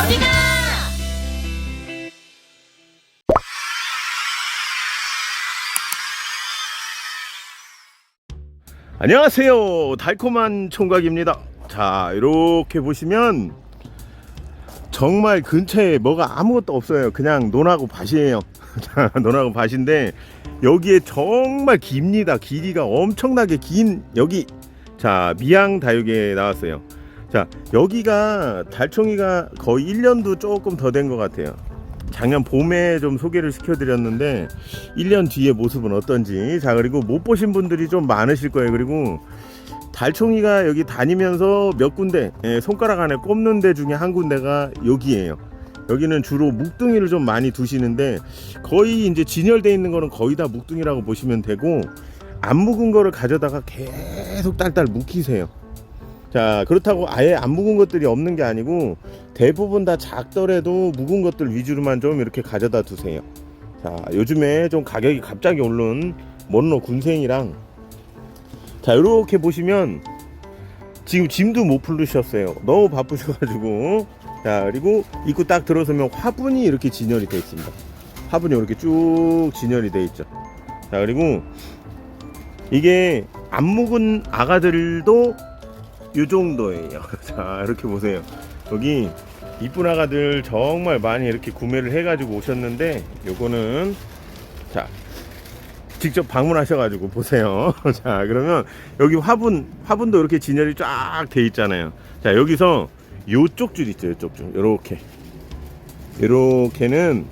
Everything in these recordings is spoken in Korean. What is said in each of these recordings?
어디가? 안녕하세요. 달콤한 총각입니다. 자 이렇게 보시면 정말 근처에 뭐가 아무것도 없어요. 그냥 논하고 밭이에요. 자, 논하고 밭인데 여기에 정말 깁니다. 길이가 엄청나게 긴 여기. 자 미양 다육에 나왔어요 자 여기가 달총이가 거의 1년도 조금 더 된 것 같아요. 작년 봄에 좀 소개를 시켜드렸는데 1년 뒤의 모습은 어떤지 자 그리고 못 보신 분들이 좀 많으실 거예요. 그리고 달총이가 여기 다니면서 몇 군데 예, 손가락 안에 꼽는 데 중에 한 군데가 여기에요. 여기는 주로 묵둥이를 좀 많이 두시는데 거의 이제 진열돼 있는 거는 거의 다 묵둥이라고 보시면 되고 안 묵은 거를 가져다가 계속 딸딸 묵히세요 자 그렇다고 아예 안 묵은 것들이 없는 게 아니고 대부분 다 작더라도 묵은 것들 위주로만 좀 이렇게 가져다 두세요. 자 요즘에 좀 가격이 갑자기 오른 먼로 군생이랑 자 이렇게 보시면 지금 짐도 못 풀으셨어요. 너무 바쁘셔가지고. 자 그리고 입구 딱 들어서면 화분이 이렇게 진열이 되어 있습니다. 화분이 이렇게 쭉 진열이 되어 있죠. 자 그리고 이게 안 묵은 아가들도 요 정도예요. 자, 이렇게 보세요. 여기 이쁜 아가들 정말 많이 이렇게 구매를 해 가지고 오셨는데, 요거는, 자, 직접 방문하셔가지고 보세요. 자, 그러면 여기 화분, 화분도 이렇게 진열이 쫙 돼 있잖아요. 자, 여기서 요쪽 줄 있죠, 요쪽 줄. 요렇게. 요렇게는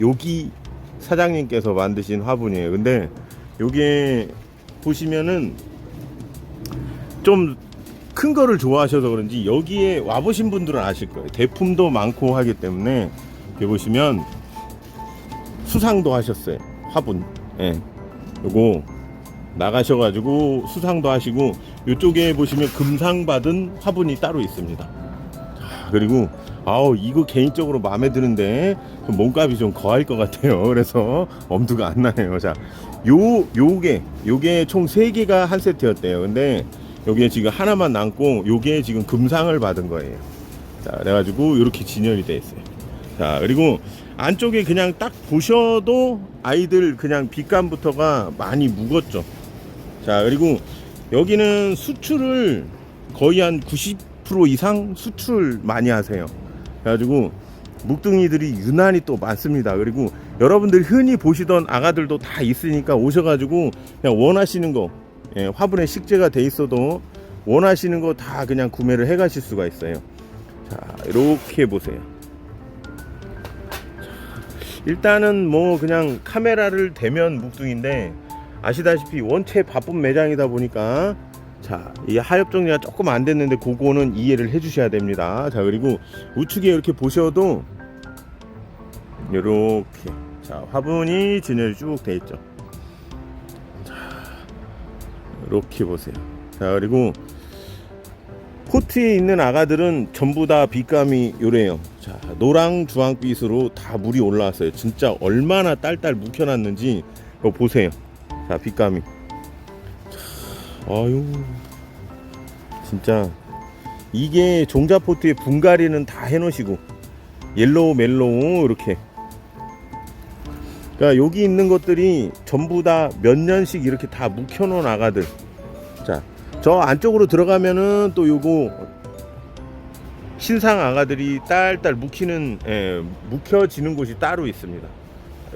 여기 사장님께서 만드신 화분이에요. 근데 요게 보시면은 좀 큰 거를 좋아하셔서 그런지 여기에 와보신 분들은 아실 거예요. 대품도 많고 하기 때문에 여기 보시면 수상도 하셨어요. 화분. 예. 요거 나가셔가지고 수상도 하시고 이쪽에 보시면 금상 받은 화분이 따로 있습니다. 자, 그리고 아우 이거 개인적으로 마음에 드는데 좀 몸값이 좀 거할 것 같아요. 그래서 엄두가 안 나네요. 자, 요 요게 요게 총 세 개가 한 세트였대요. 근데 여기에 지금 하나만 남고 요게 지금 금상을 받은 거예요. 자, 그래가지고 이렇게 진열이 돼 있어요. 자, 그리고 안쪽에 그냥 딱 보셔도 아이들 그냥 빛감부터가 많이 묵었죠. 자, 그리고 여기는 수출을 거의 한 90% 이상 수출 많이 하세요. 그래가지고 묵둥이들이 유난히 또 많습니다. 그리고 여러분들 흔히 보시던 아가들도 다 있으니까 오셔가지고 그냥 원하시는 거 예, 화분에 식재가 돼 있어도 원하시는 거 다 그냥 구매를 해 가실 수가 있어요. 자, 이렇게 보세요. 일단은 뭐 그냥 카메라를 대면 묵둥인데 아시다시피 원체 바쁜 매장이다 보니까 자, 이 하엽 정리가 조금 안 됐는데 그거는 이해를 해 주셔야 됩니다. 자, 그리고 우측에 이렇게 보셔도 이렇게 자, 화분이 진열이 쭉 돼 있죠. 이렇게 보세요. 자, 그리고 코트에 있는 아가들은 전부 다 빛감이 요래요. 자, 노랑 주황빛으로 다 물이 올라왔어요. 진짜 얼마나 딸딸 묵혀놨는지 이거 보세요. 자, 빛감이. 자, 아유, 진짜 이게 종자 포트에 분갈이는 다 해놓으시고 옐로우 멜로우 이렇게. 그러니까 여기 있는 것들이 전부 다 몇 년씩 이렇게 다 묵혀놓은 아가들. 자, 저 안쪽으로 들어가면은 또 요거 신상 아가들이 딸딸 묵히는 예, 묵혀지는 곳이 따로 있습니다.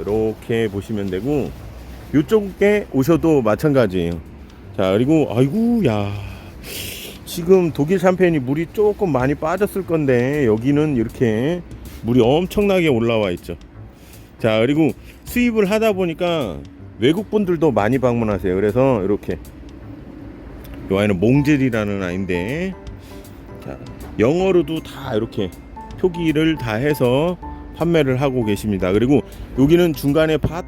이렇게 보시면 되고 요쪽에 오셔도 마찬가지예요. 자 그리고 아이고 야 지금 독일 샴페인이 물이 조금 많이 빠졌을 건데 여기는 이렇게 물이 엄청나게 올라와 있죠. 자 그리고 수입을 하다 보니까 외국 분들도 많이 방문하세요. 그래서 이렇게 이 아이는 몽젤이라는 아이인데 자, 영어로도 다 이렇게 표기를 다 해서 판매를 하고 계십니다. 그리고 여기는 중간에 밭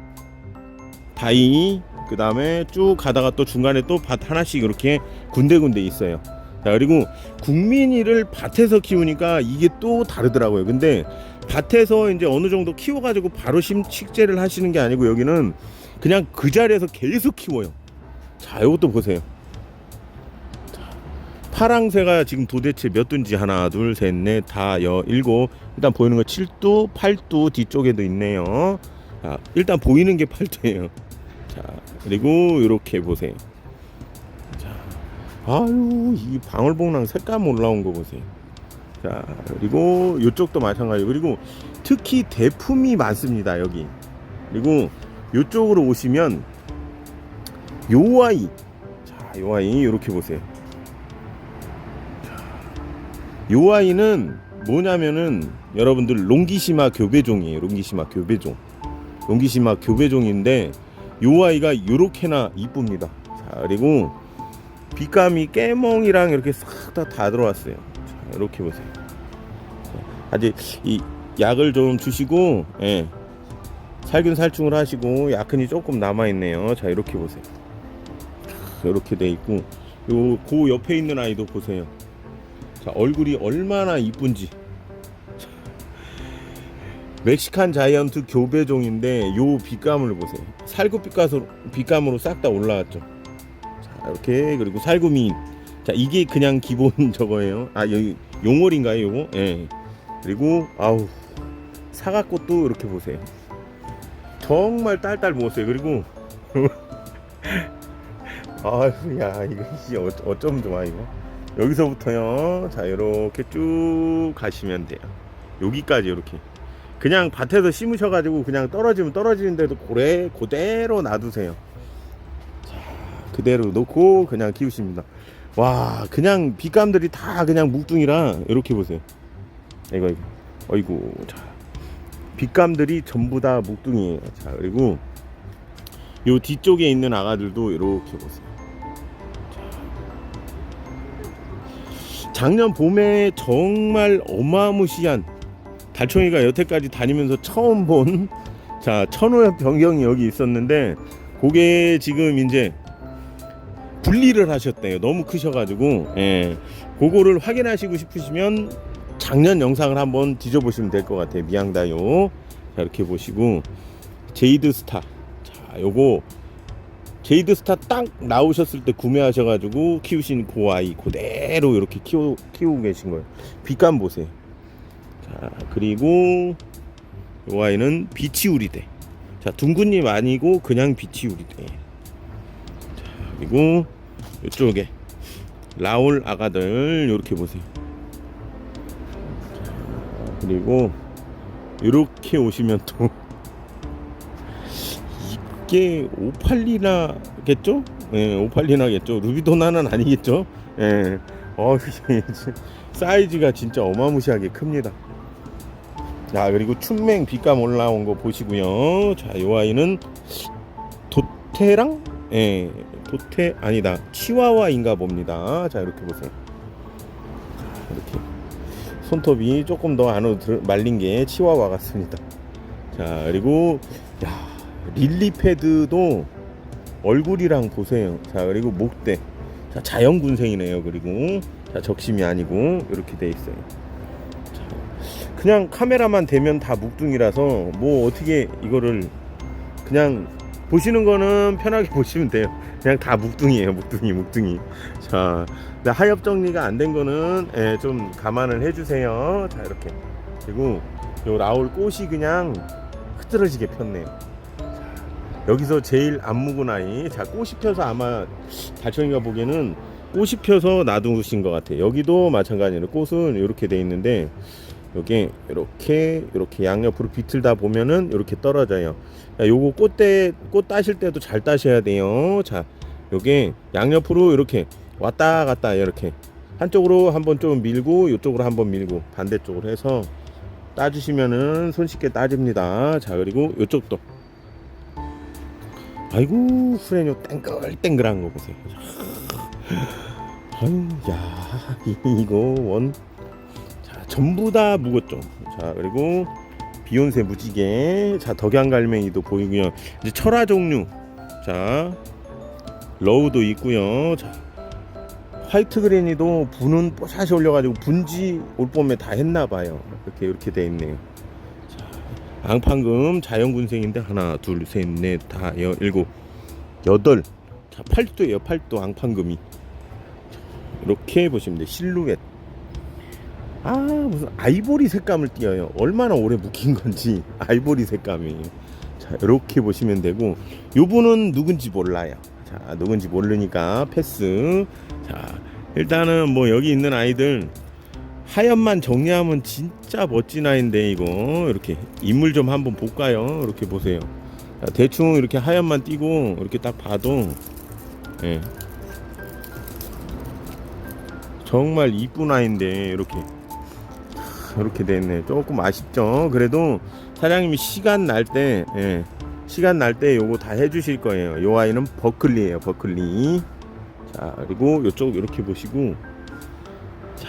다이 그 다음에 쭉 가다가 또 중간에 또 밭 하나씩 이렇게 군데군데 있어요. 자 그리고 국민이를 밭에서 키우니까 이게 또 다르더라고요. 근데 밭에서 이제 어느 정도 키워가지고 바로 심 식재를 하시는 게 아니고 여기는 그냥 그 자리에서 계속 키워요. 자 이것도 보세요. 파랑새가 지금 도대체 몇 두인지 하나 둘 셋 넷 다 여 일곱. 일단 보이는 거 7두 8두 뒤쪽에도 있네요. 자 일단 보이는 게 8두예요. 자 그리고 이렇게 보세요. 자 아유 이 방울복랑 색감 올라온 거 보세요 자 그리고 이쪽도 마찬가지 그리고 특히 대품이 많습니다 여기 그리고 이쪽으로 오시면 요 아이 자, 요 아이 이렇게 보세요. 자, 요 아이는 뭐냐면은 여러분들 롱기시마 교배종이에요. 롱기시마 교배종. 롱기시마 교배종인데 요 아이가 요렇게나 이쁩니다. 자, 그리고 빛감이 깨멍이랑 이렇게 싹 다 다 들어왔어요. 자, 이렇게 보세요. 자, 아직 이 약을 좀 주시고 예. 살균 살충을 하시고 약흔이 조금 남아 있네요. 자, 이렇게 보세요. 이렇게 돼 있고 요 그 옆에 있는 아이도 보세요. 자 얼굴이 얼마나 이쁜지. 자, 멕시칸 자이언트 교배종인데 요 빛감을 보세요. 살구 빛감으로 싹 다 올라왔죠. 자 이렇게 그리고 살구 미. 자 이게 그냥 기본 저거예요. 아 여기 용월인가요, 요거? 예. 그리고 아우 사과꽃도 이렇게 보세요. 정말 딸딸 먹었어요. 그리고 아유 야 이거 씨 어, 어쩜 좋아 이거 여기서부터요 자 이렇게 쭉 가시면 돼요 여기까지 이렇게 그냥 밭에서 심으셔 가지고 그냥 떨어지면 떨어지는데도 고래 그대로 놔두세요 자 그대로 놓고 그냥 키우십니다 와 그냥 빛감들이 다 그냥 묵둥이라 이렇게 보세요. 이거 이거. 어이구 자. 빛감들이 전부 다 묵둥이에요. 자 그리고 요 뒤쪽에 있는 아가들도 이렇게 보세요. 자, 작년 봄에 정말 어마무시한 달총이가 여태까지 다니면서 처음 본 자, 천호엽 변경이 여기 있었는데 그게 지금 이제 분리를 하셨대요. 너무 크셔가지고 예, 그거를 확인하시고 싶으시면 작년 영상을 한번 뒤져보시면 될 것 같아요. 미양다요. 자, 이렇게 보시고 제이드 스타. 자, 요거 제이드 스타 딱 나오셨을 때 구매하셔가지고 키우신 그 아이 그대로 이렇게 키우, 키우고 계신 거예요. 빛감 보세요. 자, 그리고 요 아이는 비치우리대. 자, 둥근잎 아니고 그냥 비치우리대. 자, 그리고 이쪽에 라올 아가들 이렇게 보세요. 자, 그리고 이렇게 오시면 또 이게 오팔리나겠죠? 예, 오팔리나겠죠. 루비도나는 아니겠죠? 예. 어, 사이즈가 진짜 어마무시하게 큽니다. 자, 그리고 춘맹 빛감 올라온 거 보시고요. 자, 요 아이는 도테랑 예, 도테 아니다. 치와와인가 봅니다. 자, 이렇게 보세요. 자, 이렇게 손톱이 조금 더 안으로 들- 말린 게 치와와 같습니다. 자, 그리고 야, 릴리 패드도 얼굴이랑 보세요. 자 그리고 목대. 자 자연 군생이네요. 그리고 자 적심이 아니고 이렇게 돼 있어요. 자, 그냥 카메라만 대면 다 묵둥이라서 뭐 어떻게 이거를 그냥 보시는 거는 편하게 보시면 돼요. 그냥 다 묵둥이에요. 묵둥이 묵둥이. 자 하엽 정리가 안 된 거는 예, 좀 감안을 해주세요. 자 이렇게 그리고 요 라울 꽃이 그냥 흐트러지게 폈네요. 여기서 제일 안 묵은 아이 자 꽃이 펴서 아마 달청이가 보기에는 꽃이 펴서 놔두신 것 같아요 여기도 마찬가지로 꽃은 이렇게 돼 있는데 여기 이렇게 이렇게 양옆으로 비틀다 보면은 이렇게 떨어져요 자, 요거 꽃대 꽃 따실 때도 잘 따셔야 돼요 자 요게 양옆으로 이렇게 왔다 갔다 이렇게 한쪽으로 한번 좀 밀고 이쪽으로 한번 밀고 반대쪽으로 해서 따주시면은 손쉽게 따집니다 자 그리고 이쪽도 아이고 후레뇨 땡글땡글한 거 보세요. 아유 야 이거 원. 자 전부 다 묵었죠. 자 그리고 비욘세 무지개. 자 덕양갈매기도 보이고요. 이제 철화 종류. 자 러우도 있고요. 자 화이트 그레니도 분은 뽀샤시 올려가지고 분지 올 봄에 다 했나봐요. 이렇게 이렇게 돼 있네요. 앙판금 자연군생인데 하나 둘셋넷다 일곱 여덟 자 팔도예요 팔도 앙판금이 이렇게 보시면 돼요 실루엣 아 무슨 아이보리 색감을 띄어요. 얼마나 오래 묵힌 건지 아이보리 색감이. 자 이렇게 보시면 되고 요분은 누군지 몰라요. 자 누군지 모르니까 패스. 자 일단은 뭐 여기 있는 아이들 하얀만 정리하면 진짜 멋진 아이인데 이거. 이렇게 인물 좀 한번 볼까요? 이렇게 보세요. 자, 대충 이렇게 하얀만 띄고 이렇게 딱 봐도 예. 정말 이쁜 아이인데 이렇게 이렇게 됐네 조금 아쉽죠. 그래도 사장님이 시간 날때 예, 시간 날 때 요거 다 해주실 거예요. 요 아이는 버클리예요 버클리. 자 그리고 요쪽 이렇게 보시고. 자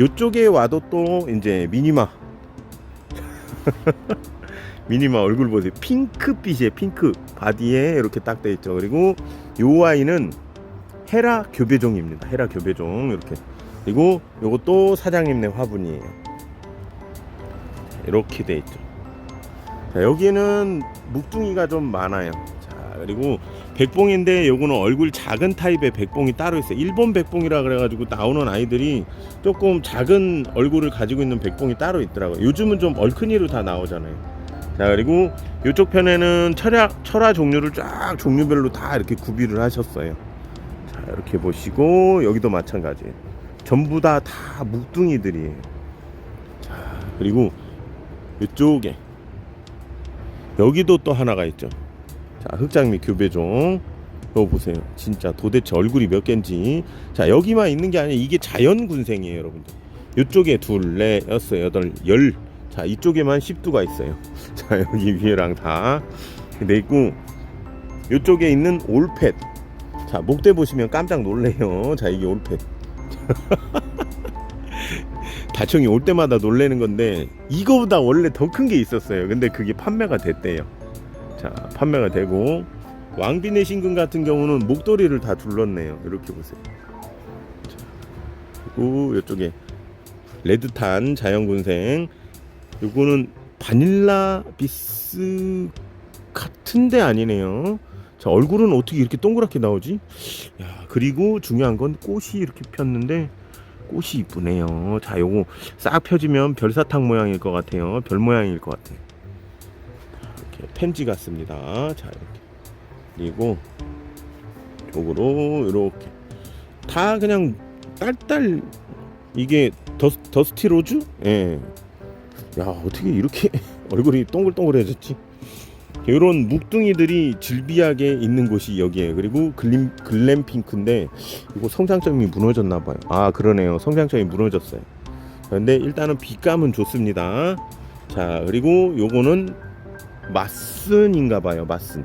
요쪽에 와도 또 이제 미니마. 미니마 얼굴 보세요. 핑크빛이에요 핑크. 바디에 이렇게 딱 돼 있죠. 그리고 요 아이는 헤라 교배종입니다. 헤라 교배종 이렇게. 그리고 요것도 사장님네 화분이에요 이렇게 돼 있죠. 자, 여기는 묵둥이가 좀 많아요. 자 그리고 백봉인데 요거는 얼굴 작은 타입의 백봉이 따로 있어요. 일본 백봉이라 그래가지고 나오는 아이들이 조금 작은 얼굴을 가지고 있는 백봉이 따로 있더라고요. 요즘은 좀 얼큰이로 다 나오잖아요. 자 그리고 이쪽 편에는 철야, 철화 종류를 쫙 종류별로 다 이렇게 구비를 하셨어요. 자 이렇게 보시고 여기도 마찬가지예요 전부 다 다 묵둥이들이에요. 자 그리고 이쪽에 여기도 또 하나가 있죠 자 흑장미 교배종 이거 보세요 진짜 도대체 얼굴이 몇 개인지 자 여기만 있는 게 아니라 이게 자연 군생이에요 여러분들 이쪽에 둘, 넷, 여섯, 여덟, 열. 자 이쪽에만 10두가 있어요. 자 여기 위에랑 다돼 있고 이쪽에 있는 올펫. 자 목대 보시면 깜짝 놀래요. 자 이게 올펫. 다청이 올 때마다 놀래는 건데 이거보다 원래 더 큰 게 있었어요. 근데 그게 판매가 됐대요. 자 판매가 되고 왕비네 신근 같은 경우는 목도리를 다 둘렀네요. 이렇게 보세요. 자, 그리고 이쪽에 레드탄 자연군생 요거는 바닐라 비스 같은데 아니네요 자 얼굴은 어떻게 이렇게 동그랗게 나오지 야 그리고 중요한 건 꽃이 이렇게 폈는데 꽃이 이쁘네요. 자 요거 싹 펴지면 별사탕 모양일 것 같아요. 별 모양일 것 같아요 이렇게 펜지 같습니다. 자 이렇게. 그리고 요거로 이렇게. 다 그냥 딸딸. 이게 더스, 더스티 로즈? 예. 야 어떻게 이렇게 얼굴이 동글동글해졌지? 이런 묵둥이들이 질비하게 있는 곳이 여기에요. 그리고 글림 글램핑크인데 이거 성장점이 무너졌나 봐요. 아 그러네요. 성장점이 무너졌어요. 근데 일단은 빛감은 좋습니다. 자 그리고 요거는 마슨인가 봐요. 마슨.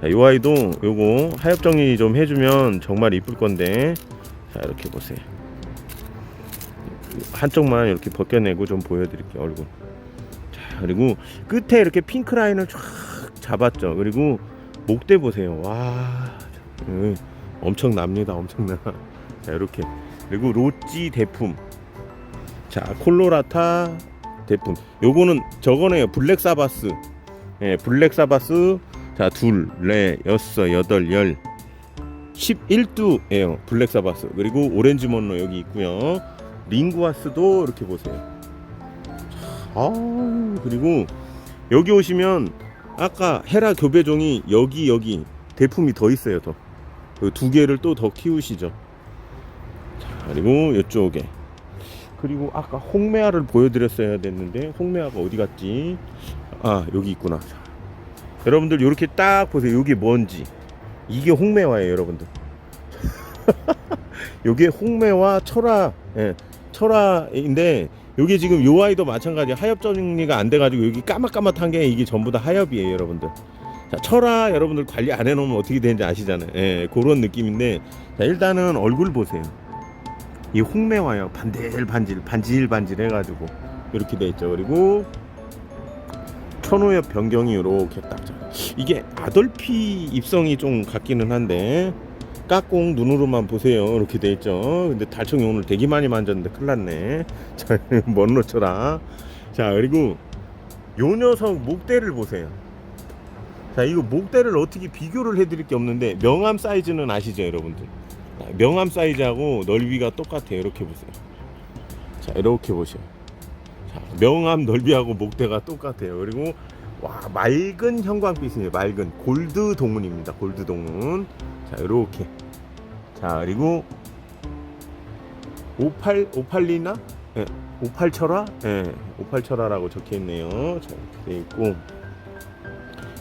자, 요 아이도 요거 하엽 정리 좀 해주면 정말 이쁠 건데 자 이렇게 보세요. 한쪽만 이렇게 벗겨내고 좀 보여드릴게요 얼굴 자 그리고 끝에 이렇게 핑크 라인을 쫙 잡았죠. 그리고 목대 보세요. 와 음, 엄청납니다 엄청나. 자 이렇게. 그리고 로찌 대품. 자 콜로라타 대품. 요거는 저거네요. 블랙 사바스. 예 블랙 사바스. 자둘 넷 여섯 여덟 열. 11두예요 블랙 사바스. 그리고 오렌지 먼로 여기 있고요. 링구아스도 이렇게 보세요. 아 그리고 여기 오시면 아까 헤라 교배종이 여기 여기 대품이 더 있어요 더. 그두 개를 또 더 키우시죠. 자, 그리고 이쪽에 그리고 아까 홍매화를 보여드렸어야 됐는데 홍매화가 어디 갔지? 아 여기 있구나. 자, 여러분들 이렇게 딱 보세요. 여기 뭔지 이게 홍매화예요, 여러분들. 요게 홍매와 철화 예, 철화인데 요게 지금 요 아이도 마찬가지. 하엽 정리가 안 돼가지고 여기 까맣까맣한 게 이게 전부 다 하엽이에요 여러분들. 자 철화 여러분들 관리 안 해놓으면 어떻게 되는지 아시잖아요. 예, 그런 느낌인데 자 일단은 얼굴 보세요. 이 홍매화요. 반들 반질 반질 반질 해가지고 이렇게 돼 있죠. 그리고 천호엽 변경이 이렇게 딱 자- 이게 아돌피 입성이 좀 같기는 한데 까꿍 눈으로만 보세요 이렇게 돼 있죠 근데 달청이 오늘 되게 많이 만졌는데 큰일 났네 자못 놓쳐라 자 그리고 요 녀석 목대를 보세요 자 이거 목대를 어떻게 비교를 해드릴 게 없는데 명암 사이즈는 아시죠 여러분들 명암 사이즈하고 넓이가 똑같아요. 이렇게 보세요. 자, 이렇게 보세요. 자, 명암 넓이하고 목대가 똑같아요. 그리고 와 맑은 형광빛이에요. 맑은 골드 동문입니다. 골드 동문. 자, 이렇게. 자, 그리고 58 58리나? 예. 58철화? 예. 58철화라고 적혀 있네요. 자, 이렇게 돼 있고.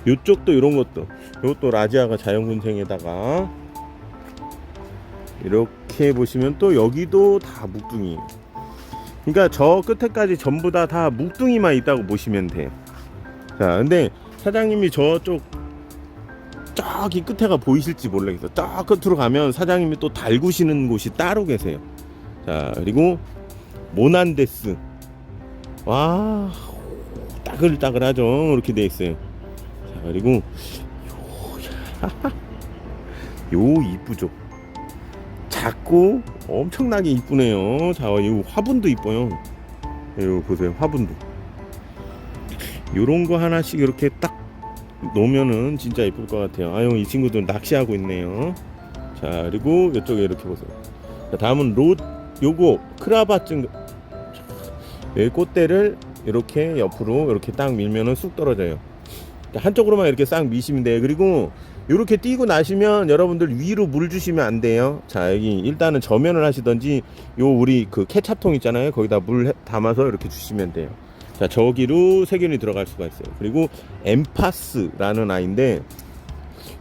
요쪽도 이런 것도. 이것도 라지아가 자연군생에다가 이렇게 보시면 또 여기도 다 묵둥이. 그러니까 저 끝에까지 전부 다다 묵둥이만 있다고 보시면 돼요. 자, 근데 사장님이 저쪽 저기 끝에가 보이실지 모르겠어. 저 끝으로 가면 사장님이 또 달구시는 곳이 따로 계세요. 자, 그리고 모난데스. 와, 따글따글하죠. 이렇게 돼 있어요. 자, 그리고 요, 요 이쁘죠. 작고 엄청나게 이쁘네요. 자, 이 화분도 이뻐요. 이거 보세요. 화분도. 요런 거 하나씩 이렇게 딱 놓으면은 진짜 이쁠 것 같아요. 아유, 이 친구들 낚시하고 있네요. 자, 그리고 이쪽에 이렇게 보세요. 자, 다음은 롯, 요거 크라바증 이 꽃대를 이렇게 옆으로 이렇게 딱 밀면은 쑥 떨어져요. 자, 한쪽으로만 이렇게 싹 미시면 돼요. 그리고 이렇게 띄고 나시면 여러분들 위로 물 주시면 안 돼요. 자 여기 일단은 저면을 하시던지 요 우리 그 케찹통 있잖아요. 거기다 물 해- 담아서 이렇게 주시면 돼요. 자 저기로 세균이 들어갈 수가 있어요. 그리고 엠파스라는 아이인데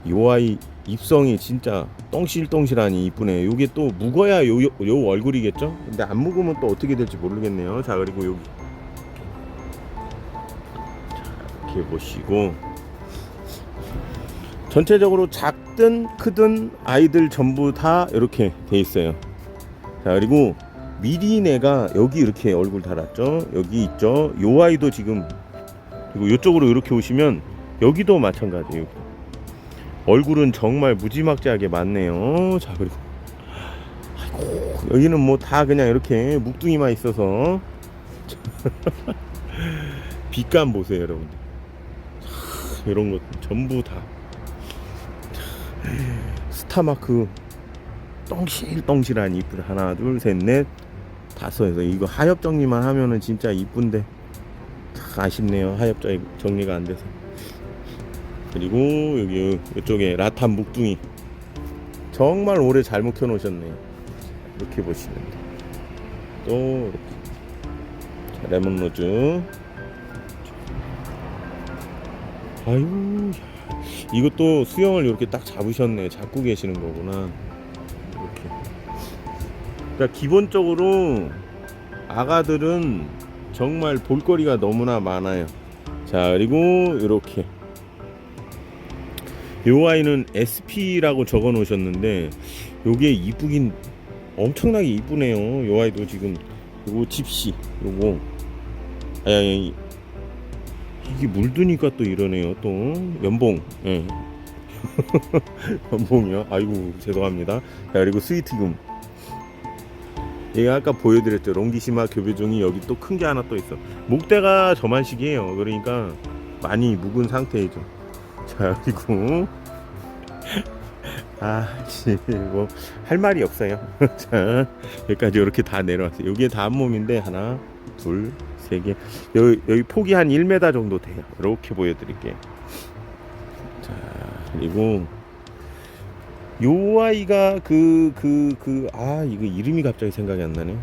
요 아이 입성이 진짜 똥실똥실하니 이쁘네요. 요게 또 묵어야 요, 요, 요 얼굴이겠죠? 근데 안 묵으면 또 어떻게 될지 모르겠네요. 자 그리고 여기 자, 이렇게 보시고 전체적으로 작든 크든 아이들 전부 다 이렇게 돼 있어요. 자 그리고 미리네가 여기 이렇게 얼굴 달았죠. 여기 있죠. 요 아이도 지금 그리고 이쪽으로 이렇게 오시면 여기도 마찬가지예요. 얼굴은 정말 무지막지하게 많네요. 자 그리고 아이고 여기는 뭐 다 그냥 이렇게 묵둥이만 있어서 빛감 보세요, 여러분. 이런 것 전부 다 스타마크 똥실똥실한 잎을 하나 둘 셋 넷 다섯에서 이거 하엽 정리만 하면은 진짜 이쁜데 참 아쉽네요. 하엽 정- 정리가 안 돼서. 그리고 여기 이쪽에 라탄 묵둥이. 정말 오래 잘 묵혀 놓으셨네요 이렇게 보시면 돼또 이렇게. 자, 레몬 로즈. 아유 이것도 수영을 이렇게 딱 잡으셨네. 잡고 계시는 거구나. 그러니까 기본적으로 아가들은 정말 볼거리가 너무나 많아요. 자, 그리고 이렇게. 요 아이는 SP라고 적어 놓으셨는데 요게 이쁘긴 엄청나게 이쁘네요. 요 아이도 지금 요거 집시 요거 아니 이게 물드니까 또 이러네요. 또 연봉. 예. 연봉이요. 아이고 죄송합니다. 자, 그리고 스위트금. 얘가 아까 보여드렸죠. 롱기시마 교배종이 여기 또 큰 게 하나 또 있어. 목대가 저만식이에요. 그러니까 많이 묵은 상태이죠. 자 그리고 아씨 뭐 할 말이 없어요. 자 여기까지 이렇게 다 내려왔어요. 여기에 다 한 몸인데 하나 둘세 개. 여기, 여기 폭이 한 1m 정도 돼요. 이렇게 보여드릴게요. 자, 그리고 요 아이가 그 그 그 아 이거 이름이 갑자기 생각이 안 나네.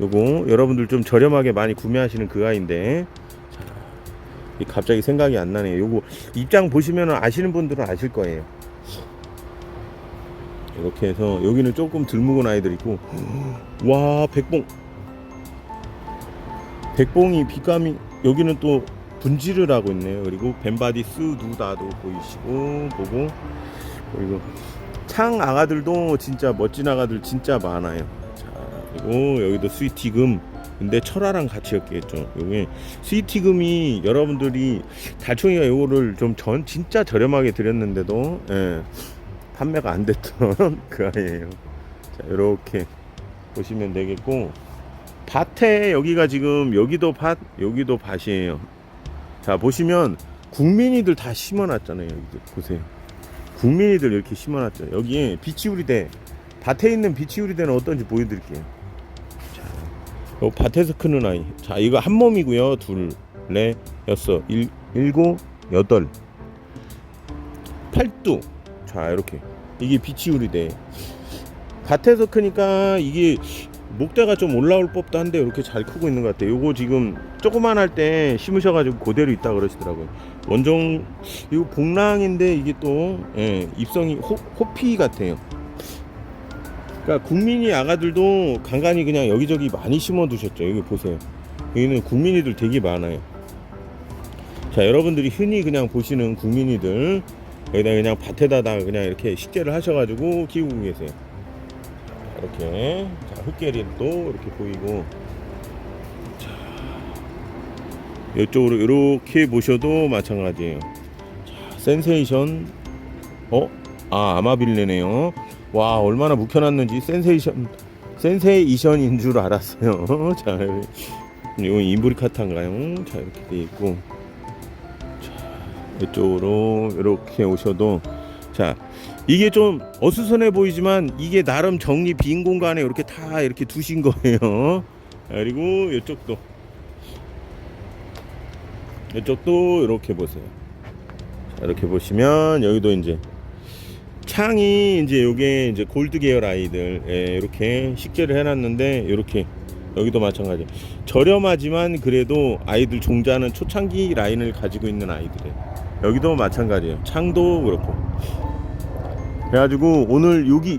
요거 여러분들 좀 저렴하게 많이 구매하시는 그 아이인데 갑자기 생각이 안 나네요. 요거 입장 보시면 아시는 분들은 아실 거예요. 이렇게 해서 여기는 조금 덜 묵은 아이들 있고 와 백봉 백봉이 빛감이 여기는 또 분지를 하고 있네요. 그리고 벤바디 스 누다도 보이시고 보고 그리고 창 아가들도 진짜 멋진 아가들 진짜 많아요. 자 그리고 여기도 스위티금 근데 철화랑 같이 엮겠죠. 요게 스위티금이 여러분들이 달총이가 요거를 좀 전 진짜 저렴하게 드렸는데도 예, 판매가 안 됐던 그 아이예요. 자 이렇게 보시면 되겠고 밭에 여기가 지금 여기도 밭 여기도 밭이에요 자 보시면 국민이들 다 심어놨잖아요 여기들 보세요 국민이들 이렇게 심어놨죠 여기에 비치우리대 밭에 있는 비치우리대는 어떤지 보여드릴게요. 자, 요 밭에서 크는 아이. 자, 이거 한 몸이고요. 둘, 넷, 여섯, 일, 일곱, 여덟. 팔두. 자, 이렇게. 이게 비치우리대. 밭에서 크니까 이게 목대가 좀 올라올 법도 한데 이렇게 잘 크고 있는 것 같아요. 요거 지금 조그만 할 때 심으셔가지고 그대로 있다 그러시더라고요. 원종 이거 복랑인데 이게 또 예, 입성이 호, 호피 같아요. 그러니까 국민이 아가들도 간간히 그냥 여기저기 많이 심어 두셨죠. 여기 보세요. 여기는 국민이들 되게 많아요. 자, 여러분들이 흔히 그냥 보시는 국민이들 여기다 그냥 밭에다가 그냥 이렇게 식재를 하셔가지고 키우고 계세요. 자, 이렇게 자, 흙개리도 이렇게 보이고 이쪽으로 이렇게 보셔도 마찬가지예요. 자, 센세이션 어? 아 아마빌레네요. 와 얼마나 묵혀놨는지 센세이션 센세이션인 줄 알았어요. 자, 이거 이브리카타인가요? 자 이렇게 돼 있고 자 이쪽으로 이렇게 오셔도 자 이게 좀 어수선해 보이지만 이게 나름 정리 빈 공간에 이렇게 다 이렇게 두신 거예요. 그리고 이쪽도 이쪽도 이렇게 보세요. 자, 이렇게 보시면 여기도 이제 창이 이제 요게 이제 골드 계열 아이들 예, 이렇게 식재를 해놨는데 이렇게 여기도 마찬가지. 저렴하지만 그래도 아이들 종자는 초창기 라인을 가지고 있는 아이들이 여기도 마찬가지예요. 창도 그렇고. 그래가지고 오늘 여기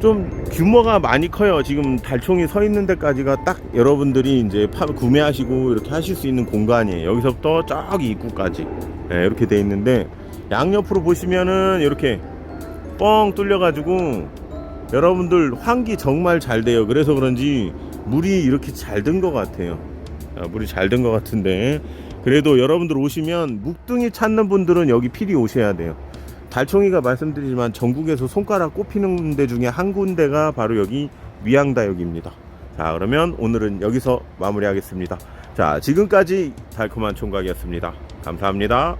좀 규모가 많이 커요. 지금 달총이 서 있는 데까지가 딱 여러분들이 이제 파, 구매하시고 이렇게 하실 수 있는 공간이에요. 여기서부터 저기 입구까지. 예, 이렇게 돼 있는데 양옆으로 보시면은 이렇게 뻥 뚫려 가지고 여러분들 환기 정말 잘 돼요. 그래서 그런지 물이 이렇게 잘 든 것 같아요. 아, 물이 잘 든 것 같은데. 그래도 여러분들 오시면 묵둥이 찾는 분들은 여기 필히 오셔야 돼요 달총이가 말씀드리지만 전국에서 손가락 꼽히는 데 중에 한 군데가 바로 여기 위양다역입니다. 자 그러면 오늘은 여기서 마무리하겠습니다. 자 지금까지 달콤한 총각이었습니다. 감사합니다